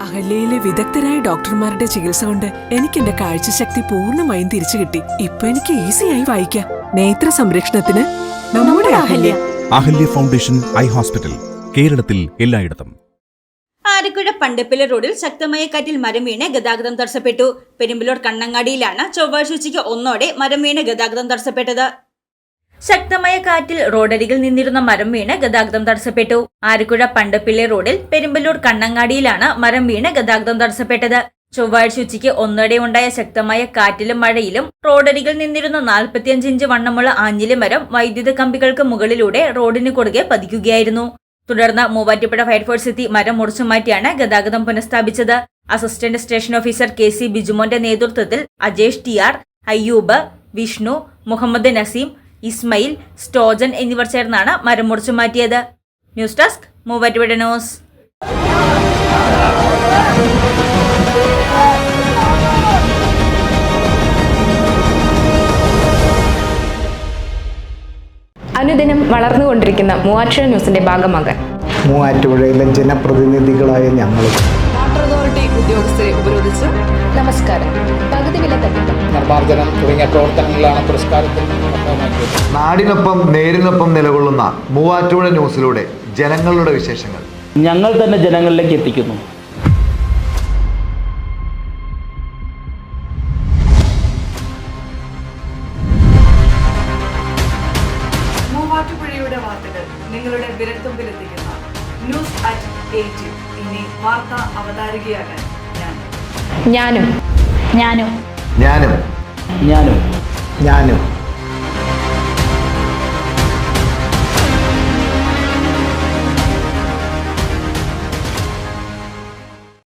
അഹല്യയിലെ വിദഗ്ധരായ ഡോക്ടർമാരുടെ ചികിത്സ കൊണ്ട് എനിക്ക് എന്റെ കാഴ്ചശക്തി പൂർണമായും തിരിച്ചു കിട്ടി. ഇപ്പൊ എനിക്ക് ഈസിയായി വായിക്കാം. നേത്ര സംരക്ഷണത്തിന് നമ്മുടെ Ahalya. Ahalya foundation eye hospital കേരളത്തിൽ എല്ലായിടത്തും. ആരക്കുഴ പണ്ടപ്പില റോഡിൽ ശക്തമായ കാറ്റിൽ മരം വീണ് ഗതാഗതം തടസ്സപ്പെട്ടു. പെരുമ്പലൂർ കണ്ണങ്ങാടിയിലാണ് ചൊവ്വാഴ്ച ഉച്ചയ്ക്ക് ഒന്നോടെ മരം വീണ് ഗതാഗതം തടസ്സപ്പെട്ടത്. ശക്തമായ കാറ്റിൽ റോഡരികിൽ നിന്നിരുന്ന മരം വീണ് ഗതാഗതം തടസ്സപ്പെട്ടു. ആരക്കുഴ പണ്ടപ്പിള്ളി റോഡിൽ പെരുമ്പലൂർ കണ്ണങ്ങാടിയിലാണ് മരം വീണ് ഗതാഗതം തടസ്സപ്പെട്ടത്. ചൊവ്വാഴ്ച ഉച്ചയ്ക്ക് ഒന്നോടെ ഉണ്ടായ ശക്തമായ കാറ്റിലും മഴയിലും റോഡരികിൽ നിന്നിരുന്ന 45 ഇഞ്ച് വണ്ണമുള്ള ആഞ്ഞിലി മരം വൈദ്യുത കമ്പികൾക്ക് മുകളിലൂടെ റോഡിന് കുറുകെ പതിക്കുകയായിരുന്നു. തുടർന്ന് മൂവാറ്റുപുഴ ഫയർഫോഴ്സ് എത്തി മരം മുറിച്ചു മാറ്റിയാണ് ഗതാഗതം പുനഃസ്ഥാപിച്ചത്. Assistant station officer K C ബിജുമോന്റെ നേതൃത്വത്തിൽ Ajesh T R Ayyub Vishnu Muhammad Naseem Ismail Stojan എന്നിവർ ചേർന്നാണ് മരം മുറിച്ചു മാറ്റിയത്. News desk Muvattupuzha news. അനുദിനം വളർന്നുകൊണ്ടിരിക്കുന്ന മൂവാറ്റുപുഴ ന്യൂസിന്റെ ഭാഗമാകാൻ. മൂവാറ്റുപുഴയിലെ ജനപ്രതിനിധികളായ ഞങ്ങൾ വാട്ടർ അതോറിറ്റി ഉദ്യോഗസ്ഥരെ ഉപരോധിച്ച് നമസ്കാരം. പകുതി വില തട്ടിപ്പ്. നിർമ്മാർജനം തുടങ്ങിയ പ്രവർത്തനങ്ങളാണ് പുരസ്കാരത്തിൽ നാടിനൊപ്പം നേരിനൊപ്പം നിലകൊള്ളുന്ന മൂവാറ്റുപുഴ ന്യൂസിലൂടെ ജനങ്ങളുടെ വിശേഷങ്ങൾ. ഞങ്ങൾ തന്നെ ജനങ്ങളിലേക്ക് എത്തിക്കുന്നു. മൂവാറ്റുപുഴയുടെ വാർത്തകൾ നിങ്ങളുടെ വിരൽത്തുമ്പിലെത്തിക്കുന്ന. ന്യൂസ് അറ്റ് എയ്റ്റ് ഇനി വാർത്ത അവതാരികയാകാൻ ഞാൻ. ഞാനും. ഞാനും. ഞാനും. ഞാനും. ഞാനും.